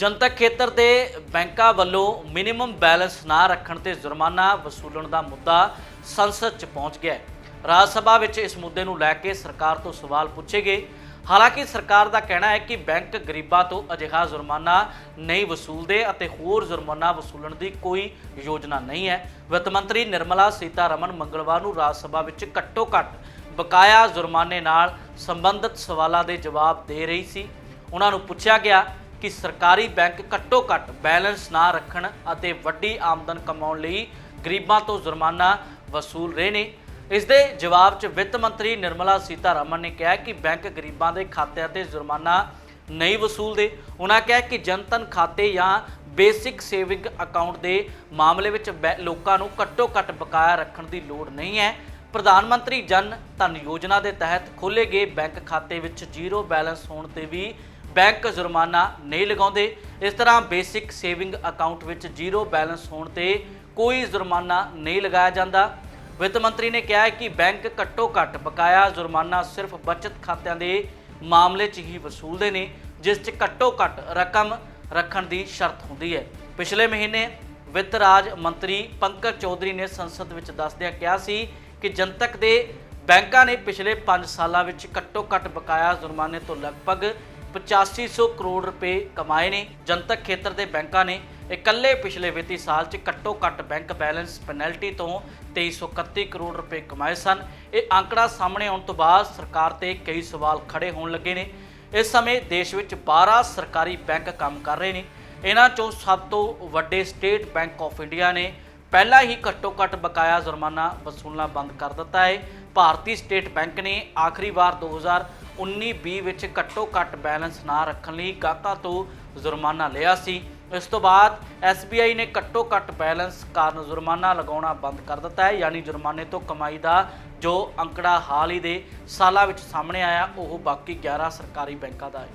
ਜਨਤਕ ਖੇਤਰ ਦੇ ਬੈਂਕਾਂ ਵੱਲੋਂ ਮਿਨੀਮਮ ਬੈਲੈਂਸ ਨਾ ਰੱਖਣ ਤੇ ਜੁਰਮਾਨਾ ਵਸੂਲਣ ਦਾ ਮੁੱਦਾ ਸੰਸਦ 'ਚ ਪਹੁੰਚ ਗਿਆ ਹੈ। ਰਾਜ ਸਭਾ ਵਿੱਚ ਇਸ ਮੁੱਦੇ ਨੂੰ ਲੈ ਕੇ ਸਰਕਾਰ ਤੋਂ ਸਵਾਲ ਪੁੱਛੇ ਗਏ। ਹਾਲਾਂਕਿ ਸਰਕਾਰ ਦਾ ਕਹਿਣਾ ਹੈ ਕਿ ਬੈਂਕ ਗਰੀਬਾਂ ਤੋਂ ਅਜਿਹਾ ਜੁਰਮਾਨਾ ਨਹੀਂ ਵਸੂਲਦੇ ਅਤੇ ਹੋਰ ਜੁਰਮਾਨਾ ਵਸੂਲਣ ਦੀ ਕੋਈ ਯੋਜਨਾ ਨਹੀਂ ਹੈ। ਵਿੱਤ ਮੰਤਰੀ ਨਿਰਮਲਾ ਸੀਤਾਰਮਨ ਮੰਗਲਵਾਰ ਨੂੰ ਰਾਜ ਸਭਾ ਵਿੱਚ ਘੱਟੋ-ਘੱਟ ਬਕਾਇਆ ਜੁਰਮਾਨੇ ਨਾਲ ਸੰਬੰਧਿਤ ਸਵਾਲਾਂ ਦੇ ਜਵਾਬ ਦੇ ਰਹੀ ਸੀ। ਉਹਨਾਂ ਨੂੰ ਪੁੱਛਿਆ ਗਿਆ ਕਿ ਸਰਕਾਰੀ ਬੈਂਕ ਘੱਟੋ-ਘੱਟ ਬੈਲੈਂਸ ਨਾ ਰੱਖਣ ਅਤੇ ਵੱਡੀ ਆਮਦਨ ਕਮਾਉਣ ਲਈ ਗਰੀਬਾਂ ਤੋਂ ਜੁਰਮਾਨਾ ਵਸੂਲ ਰਹੇ ਨੇ। ਇਸ ਦੇ ਜਵਾਬ 'ਚ ਵਿੱਤ ਮੰਤਰੀ ਨਿਰਮਲਾ ਸੀਤਾਰਮਨ ਨੇ ਕਿਹਾ ਕਿ ਬੈਂਕ ਗਰੀਬਾਂ ਦੇ ਖਾਤਿਆਂ ਤੇ ਜੁਰਮਾਨਾ ਨਹੀਂ ਵਸੂਲਦੇ। ਉਹਨਾਂ ਕਿਹਾ ਕਿ ਜਨਤਨ ਖਾਤੇ ਜਾਂ ਬੇਸਿਕ ਸੇਵਿੰਗ ਅਕਾਊਂਟ ਦੇ ਮਾਮਲੇ ਵਿੱਚ ਬੈ- ਲੋਕਾਂ ਨੂੰ ਘੱਟੋ-ਘੱਟ ਬਕਾਇਆ ਰੱਖਣ ਦੀ ਲੋੜ ਨਹੀਂ ਹੈ। ਪ੍ਰਧਾਨ ਮੰਤਰੀ ਜਨ ਧਨ ਯੋਜਨਾ ਦੇ ਤਹਿਤ ਖੋਲੇ ਗਏ ਬੈਂਕ ਖਾਤੇ ਵਿੱਚ ਜ਼ੀਰੋ ਬੈਲੈਂਸ ਹੋਣ ਤੇ ਵੀ ਬੈਂਕ ਜੁਰਮਾਨਾ ਨਹੀਂ ਲਗਾਉਂਦੇ। ਇਸ ਤਰ੍ਹਾਂ ਬੇਸਿਕ ਸੇਵਿੰਗ ਅਕਾਊਂਟ ਵਿੱਚ ਜ਼ੀਰੋ ਬੈਲੈਂਸ ਹੋਣ ਤੇ ਕੋਈ ਜੁਰਮਾਨਾ ਨਹੀਂ ਲਗਾਇਆ ਜਾਂਦਾ। ਵਿੱਤ ਮੰਤਰੀ ਨੇ ਕਿਹਾ ਹੈ ਕਿ ਬੈਂਕ ਘੱਟੋ ਘੱਟ ਬਕਾਇਆ ਜੁਰਮਾਨਾ ਸਿਰਫ ਬਚਤ ਖਾਤਿਆਂ ਦੇ ਮਾਮਲੇ 'ਚ ਹੀ ਵਸੂਲਦੇ ਨੇ, ਜਿਸ 'ਚ ਘੱਟੋ ਘੱਟ ਰਕਮ ਰੱਖਣ ਦੀ ਸ਼ਰਤ ਹੁੰਦੀ ਹੈ। ਪਿਛਲੇ ਮਹੀਨੇ ਵਿੱਤ ਰਾਜ ਮੰਤਰੀ ਪੰਕਜ ਚੌਧਰੀ ਨੇ ਸੰਸਦ ਵਿੱਚ ਦੱਸਦਿਆਂ ਕਿਹਾ ਸੀ ਕਿ ਜਨਤਕ ਦੇ ਬੈਂਕਾਂ ਨੇ ਪਿਛਲੇ 5 ਸਾਲਾਂ ਵਿੱਚ ਘੱਟੋ ਘੱਟ ਬਕਾਇਆ ਜੁਰਮਾਨੇ ਤੋਂ ਲਗਭਗ 8500 ਕਰੋੜ ਰੁਪਏ ਕਮਾਏ ਨੇ। ਜਨਤਕ ਖੇਤਰ ਦੇ ਬੈਂਕਾਂ ਨੇ ਇਕੱਲੇ ਪਿਛਲੇ ਵਿੱਤੀ ਸਾਲ 'ਚ ਘੱਟੋ ਘੱਟ ਬੈਂਕ ਬੈਲੈਂਸ ਪੈਨਲਟੀ ਤੋਂ 2331 ਕਰੋੜ ਰੁਪਏ ਕਮਾਏ ਸਨ। ਇਹ ਅੰਕੜਾ ਸਾਹਮਣੇ ਆਉਣ ਤੋਂ ਬਾਅਦ ਸਰਕਾਰ ਤੇ ਕਈ ਸਵਾਲ ਖੜੇ ਹੋਣ ਲੱਗੇ ਨੇ। ਇਸ ਸਮੇਂ ਦੇਸ਼ ਵਿੱਚ 12 ਸਰਕਾਰੀ ਬੈਂਕ ਕੰਮ ਕਰ ਰਹੇ ਨੇ। ਇਹਨਾਂ ਚੋਂ ਸਭ ਤੋਂ ਵੱਡੇ ਸਟੇਟ ਬੈਂਕ ਆਫ ਇੰਡੀਆ ਨੇ ਪਹਿਲਾਂ ਹੀ ਘੱਟੋ ਘੱਟ ਬਕਾਇਆ ਜੁਰਮਾਨਾ ਵਸੂਲਣਾ ਬੰਦ ਕਰ ਦਿੱਤਾ ਹੈ। ਭਾਰਤੀ ਸਟੇਟ ਬੈਂਕ ਨੇ ਆਖਰੀ ਵਾਰ 2019-20 ਵਿੱਚ ਘੱਟੋ ਘੱਟ ਬੈਲੈਂਸ ਨਾ ਰੱਖਣ ਲਈ ਗਾਹਕਾਂ ਤੋਂ ਜੁਰਮਾਨਾ ਲਿਆ ਸੀ। ਇਸ ਤੋਂ ਬਾਅਦ SBI ਨੇ ਘੱਟੋ ਘੱਟ ਬੈਲੈਂਸ ਕਾਰਨ ਜੁਰਮਾਨਾ ਲਗਾਉਣਾ ਬੰਦ ਕਰ ਦਿੱਤਾ ਹੈ। ਯਾਨੀ ਜੁਰਮਾਨੇ ਤੋਂ ਕਮਾਈ ਦਾ ਜੋ ਅੰਕੜਾ ਹਾਲ ਹੀ ਦੇ ਸਾਲਾਂ ਵਿੱਚ ਸਾਹਮਣੇ ਆਇਆ, ਉਹ ਬਾਕੀ 11 ਸਰਕਾਰੀ ਬੈਂਕਾਂ ਦਾ ਹੈ।